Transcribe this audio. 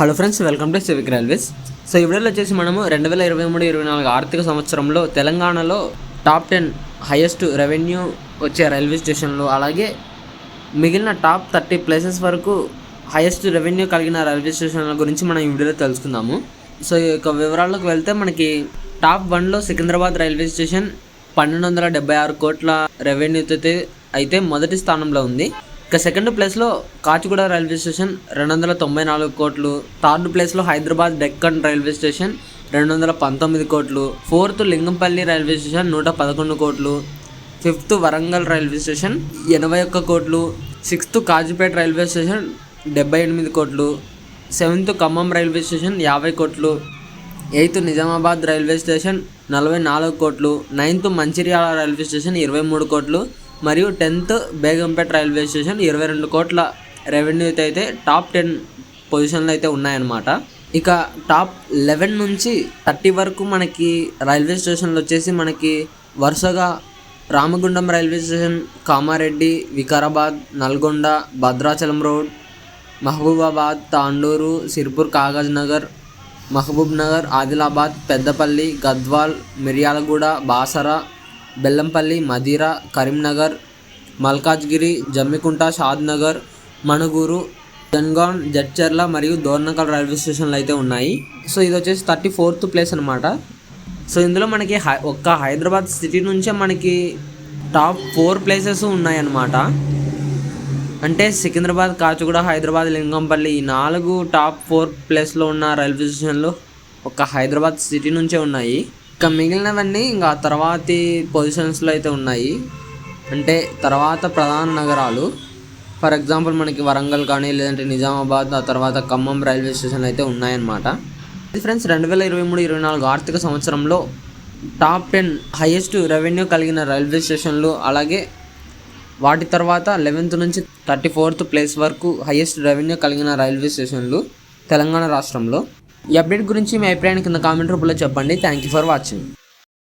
Hello friends welcome to civic railways so ఈ వీడియోలో వచ్చేసి మనము రెండు వేల ఇరవై మూడు ఇరవై నాలుగు ఆర్థిక సంవత్సరంలో తెలంగాణలో టాప్ టెన్ హైయెస్ట్ రెవెన్యూ వచ్చే రైల్వే స్టేషన్లు అలాగే మిగిలిన టాప్ థర్టీ ప్లేసెస్ వరకు హైయెస్ట్ రెవెన్యూ కలిగిన రైల్వే స్టేషన్ల గురించి మనం ఈ వీడియోలో తెలుసుకుందాము. సో ఈ యొక్క వివరాల్లోకి వెళ్తే మనకి టాప్ వన్లో సికింద్రాబాద్ రైల్వే స్టేషన్ పన్నెండు వందల డెబ్బై ఆరు కోట్ల రెవెన్యూతో అయితే మొదటి స్థానంలో ఉంది. ఇక సెకండ్ ప్లేస్లో కాచిగూడ రైల్వే స్టేషన్ రెండు వందల తొంభై నాలుగు కోట్లు. థర్డ్ ప్లేస్లో హైదరాబాద్ డెక్కన్ రైల్వే స్టేషన్ రెండు వందల పంతొమ్మిది కోట్లు. ఫోర్త్ లింగంపల్లి రైల్వే స్టేషన్ నూట పదకొండు కోట్లు. ఫిఫ్త్ వరంగల్ రైల్వే స్టేషన్ ఎనభై ఒక్క కోట్లు. సిక్స్త్ కాజీపేట రైల్వే స్టేషన్ డెబ్బై ఎనిమిది కోట్లు. సెవెంత్ ఖమ్మం రైల్వే స్టేషన్ యాభై కోట్లు. ఎయిత్ నిజామాబాద్ రైల్వే స్టేషన్ నలభై నాలుగు కోట్లు. నైన్త్ మంచిర్యాల రైల్వే స్టేషన్ ఇరవై మూడు కోట్లు. మరియు టెన్త్ బేగంపేట రైల్వే స్టేషన్ ఇరవై రెండు కోట్ల రెవెన్యూతో అయితే టాప్ టెన్ పొజిషన్లు అయితే ఉన్నాయన్నమాట. ఇక టాప్ లెవెన్ నుంచి థర్టీ వరకు మనకి రైల్వే స్టేషన్లు వచ్చేసి మనకి వరుసగా Ramagundam railway station Kamareddy Vikarabad Nalgonda Bhadrachalam road Mahabubabad Tandur Sirpur Kagaznagar Mahabubnagar Adilabad Peddapalli Gadwal Miryalaguda Basara Bellampalli Madhira Karimnagar Malkajgiri Jammikunta Shadnagar Manuguru Jangaon Jadcherla మరియు Dornakal railway స్టేషన్లు అయితే ఉన్నాయి. సో ఇది వచ్చేసి థర్టీ ఫోర్త్ ప్లేస్ అనమాట so ఇందులో మనకి high ఒక్క హైదరాబాద్ సిటీ నుంచే మనకి టాప్ ఫోర్ ప్లేసెస్ ఉన్నాయన్నమాట. అంటే సికింద్రాబాద్ కాచిగూడ హైదరాబాద్ లింగంపల్లి ఈ నాలుగు టాప్ ఫోర్ ప్లేస్లో ఉన్న రైల్వే స్టేషన్లు ఒక హైదరాబాద్ సిటీ నుంచే ఉన్నాయి. ఇంకా మిగిలినవన్నీ ఇంకా తర్వాతి పొజిషన్స్లో అయితే ఉన్నాయి. అంటే తర్వాత ప్రధాన నగరాలు. ఫర్ ఎగ్జాంపుల్ మనకి వరంగల్ కానీ లేదంటే నిజామాబాద్ ఆ తర్వాత ఖమ్మం రైల్వే స్టేషన్ అయితే ఉన్నాయన్నమాట. ఇది ఫ్రెండ్స్ రెండు వేల ఇరవై మూడు ఇరవై నాలుగు ఆర్థిక సంవత్సరంలో టాప్ టెన్ హైయెస్ట్ రెవెన్యూ కలిగిన రైల్వే స్టేషన్లు అలాగే వాటి తర్వాత లెవెన్త్ నుంచి థర్టీ ఫోర్త్ ప్లేస్ వరకు హైయెస్ట్ రెవెన్యూ కలిగిన రైల్వే స్టేషన్లు తెలంగాణ రాష్ట్రంలో. ఈ అప్డేట్ గురించి మీ అభిప్రాయాన్ని కింద కామెంట్ రూపంలో చెప్పండి. Thank you for watching